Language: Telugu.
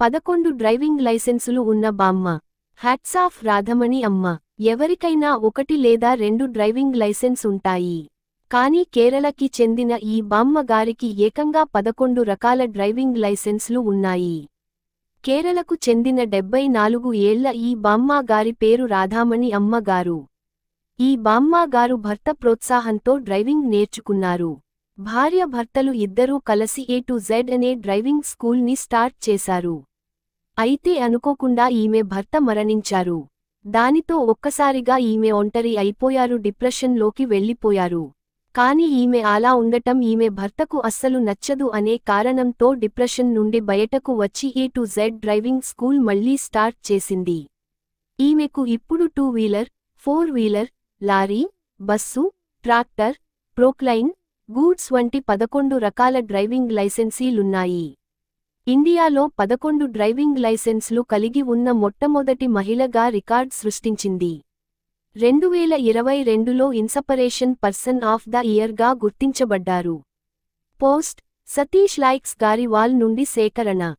పదకొండు డ్రైవింగ్ లైసెన్సులు ఉన్న బామ్మ. హ్యాట్సాఫ్ రాధమణి అమ్మ. ఎవరికైనా ఒకటి లేదా రెండు డ్రైవింగ్ లైసెన్స్ ఉంటాయి. కానీ కేరళకి చెందిన ఈ బామ్మ గారికి ఏకంగా పదకొండు రకాల డ్రైవింగ్ లైసెన్స్లు ఉన్నాయి. కేరళకు చెందిన డెబ్బై నాలుగు ఏళ్ళ ఈ బామ్మ గారి పేరు రాధామణి అమ్మ గారు ఈ బామ్మ గారు భర్త ప్రోత్సాహంతో డ్రైవింగ్ నేర్చుకున్నారు. భార్య భర్తలు ఇద్దరూ కలిసి ఏ టు జెడ్ అనే డ్రైవింగ్ స్కూల్ని స్టార్ట్ చేశారు. అయితే అనుకోకుండా ఈమె భర్త మరణించారు. దానితో ఒక్కసారిగా ఈమె ఒంటరి అయిపోయారు డిప్రెషన్లోకి వెళ్ళిపోయారు. కాని ఈమె అలా ఉండటం ఈమె భర్తకు అస్సలు నచ్చదు అనే కారణంతో డిప్రెషన్ నుండి బయటకు వచ్చి A to Z driving school మళ్ళీ స్టార్ట్ చేసింది. ఈమెకు ఇప్పుడు two wheeler four wheeler lorry bus tractor Poclain goods వంటి పదకొండు రకాల డ్రైవింగ్ లైసెన్సీలున్నాయి. ఇండియాలో పదకొండు డ్రైవింగ్ లైసెన్స్లు కలిగి ఉన్న మొట్టమొదటి మహిళగా రికార్డ్ సృష్టించింది. రెండువేల ఇరవై రెండులో ఇన్సపరేషన్ పర్సన్ ఆఫ్ ద ఇయర్గా గుర్తించబడ్డారు. పోస్ట్ సతీష్ లైక్స్ గారి వాల్ నుండి సేకరణ.